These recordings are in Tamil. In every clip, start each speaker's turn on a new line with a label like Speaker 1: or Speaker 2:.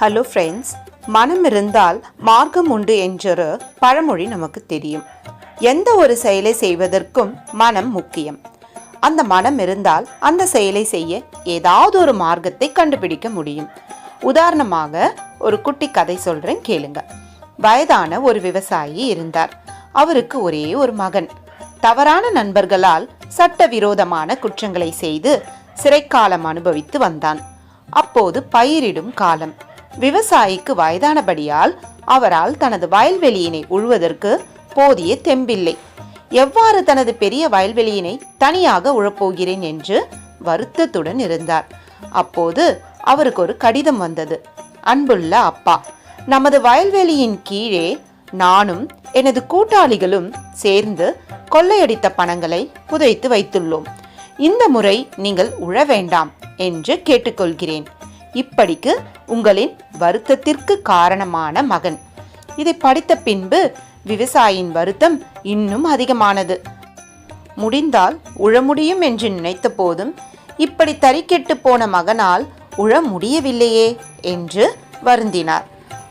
Speaker 1: ஹலோ ஃப்ரெண்ட்ஸ் மனம் இருந்தால் மார்க்கம் உண்டு என்றொரு பழமொழி நமக்கு தெரியும். எந்த ஒரு செயலை செய்வதற்கும் மனம் முக்கியம். அந்த மனம் இருந்தால் அந்த செயலை செய்ய ஏதாவது ஒரு மார்க்கத்தை கண்டுபிடிக்க முடியும். உதாரணமாக ஒரு குட்டி கதை சொல்றேன் கேளுங்க. வயதான ஒரு விவசாயி இருந்தார். அவருக்கு ஒரே ஒரு மகன். தவறான நண்பர்களால் சட்டவிரோதமான குற்றங்களை செய்து சிறைக்காலம் அனுபவித்து வந்தான். அப்போது பயிரிடும் காலம். விவசாயிக்கு வயதானபடியால் அவரால் தனது வயல்வெளியினை உழுவதற்கு போதிய தெம்பில்லை. எவ்வாறு தனது பெரிய வயல்வெளியினை தனியாக உழப்போகிறேன் என்று வருத்தத்துடன் இருந்தார். அப்போது அவருக்கு ஒரு கடிதம் வந்தது. அன்புள்ள அப்பா நமது வயல்வெளியின் கீழே நானும் எனது கூட்டாளிகளும் சேர்ந்து கொள்ளையடித்த பணங்களை புதைத்து வைத்துள்ளோம். இந்த முறை நீங்கள் உழ வேண்டாம் என்று கேட்டுக்கொள்கிறேன். இப்படிக்கு உங்களின் வருத்தத்திற்கு காரணமான மகன். இதை படித்த பின்பு விவசாயியின் வருத்தம் இன்னும் அதிகமானது. முடிந்தால் உழ முடியும் என்று நினைத்த போதும் இப்படி தறிக்கெட்டு போன மகனால் உழ முடியவில்லையே என்று வருந்தினார்.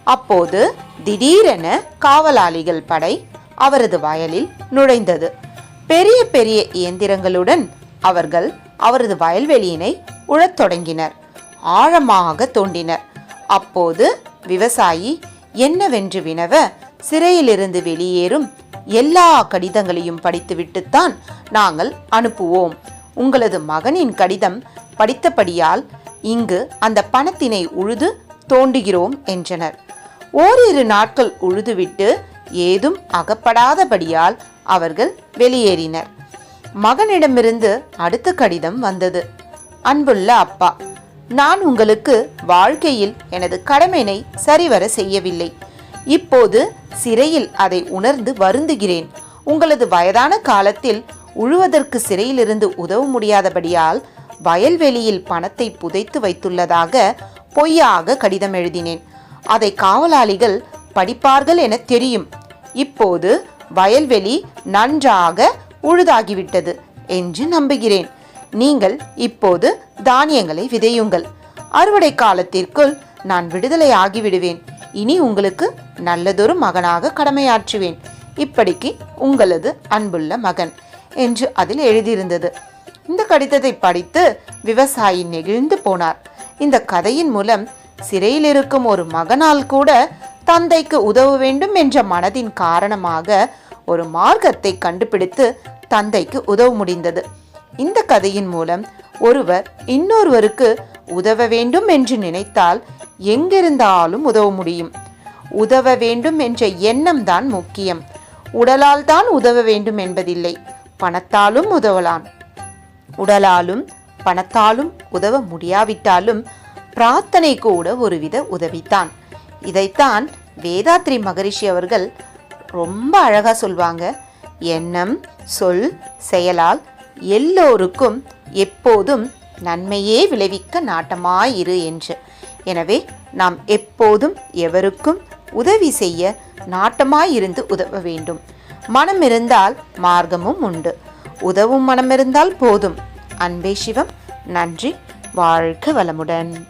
Speaker 1: அப்போது திடீரென காவலாளிகள் படை அவரது வயலில் நுழைந்தது. பெரிய பெரிய இயந்திரங்களுடன் அவர்கள் அவரது வயல்வெளியினை உழத் தொடங்கினர். ஆழமாக தோண்டினர் அப்போது விவசாயி என்னவென்று வினவ சிறையிலிருந்து வெளியேறும் எல்லா கடிதங்களையும் படித்துவிட்டுத்தான் நாங்கள் அனுப்புவோம். உங்களது மகனின் கடிதம் படித்தபடியால் இங்கு அந்த பணத்தினை உழுது தோண்டுகிறோம் என்றனர். ஓரிரு நாட்கள் உழுதுவிட்டு ஏதும் அகப்படாதபடியால் அவர்கள் வெளியேறினர். மகனிடமிருந்து அடுத்த கடிதம் வந்தது. அன்புள்ள அப்பா நான் உங்களுக்கு வாழ்க்கையில் எனது கடமையினை சரிவர செய்யவில்லை. இப்போது சிறையில் அதை உணர்ந்து வருந்துகிறேன். உங்களது வயதான காலத்தில் உழுவதற்கு சிறையிலிருந்து உதவ முடியாதபடியால் வயல்வெளியில் பணத்தை புதைத்து வைத்துள்ளதாக பொய்யாக கடிதம் எழுதினேன். அதை காவலாளிகள் படிப்பார்கள் என தெரியும். இப்போது வயல்வெளி நன்றாக உழுதாகிவிட்டது என்று நம்புகிறேன். நீங்கள் இப்போது தானியங்களை விதையுங்கள். அறுவடை காலத்திற்குள் நான் விடுதலை ஆகிவிடுவேன் இனி உங்களுக்கு நல்லதொரு மகனாக கடமையாற்றுவேன். இப்படிக்கு உங்களது அன்புள்ள மகன் என்று அதில் எழுதியிருந்தது. இந்த கடிதத்தை படித்து விவசாயி நெகிழ்ந்து போனார். இந்த கதையின் மூலம் சிறையில் இருக்கும் ஒரு மகனால் கூட தந்தைக்கு உதவ வேண்டும் என்ற மனதின் காரணமாக ஒரு மார்க்கத்தை கண்டுபிடித்து தந்தைக்கு உதவ முடிந்தது. இந்த கதையின் மூலம் ஒருவர் இன்னொருவருக்கு உதவ வேண்டும் என்று நினைத்தால் எங்கிருந்தாலும் உதவ முடியும். உதவ வேண்டும் என்ற எண்ணம் தான் முக்கியம். உடலால் தான் உதவ வேண்டும் என்பதில்லை பணத்தாலும் உதவலாம். உடலாலும் பணத்தாலும் உதவ முடியாவிட்டாலும் பிரார்த்தனை கூட ஒருவித உதவித்தான் இதைத்தான் வேதாத்ரி மகரிஷி அவர்கள் ரொம்ப அழகாக சொல்வாங்க. எண்ணம் சொல் செயலால் எல்லோருக்கும் எப்போதும் நன்மையே விளைவிக்க நாட்டமாயிரு என்று. எனவே நாம் எப்போதும் எவருக்கும் உதவி செய்ய நாட்டமாயிருந்து உதவ வேண்டும். மனம் இருந்தால் மார்க்கமும் உண்டு. உதவும் மனம் இருந்தால் போதும். அன்பே சிவம். நன்றி. வாழ்க வளமுடன்.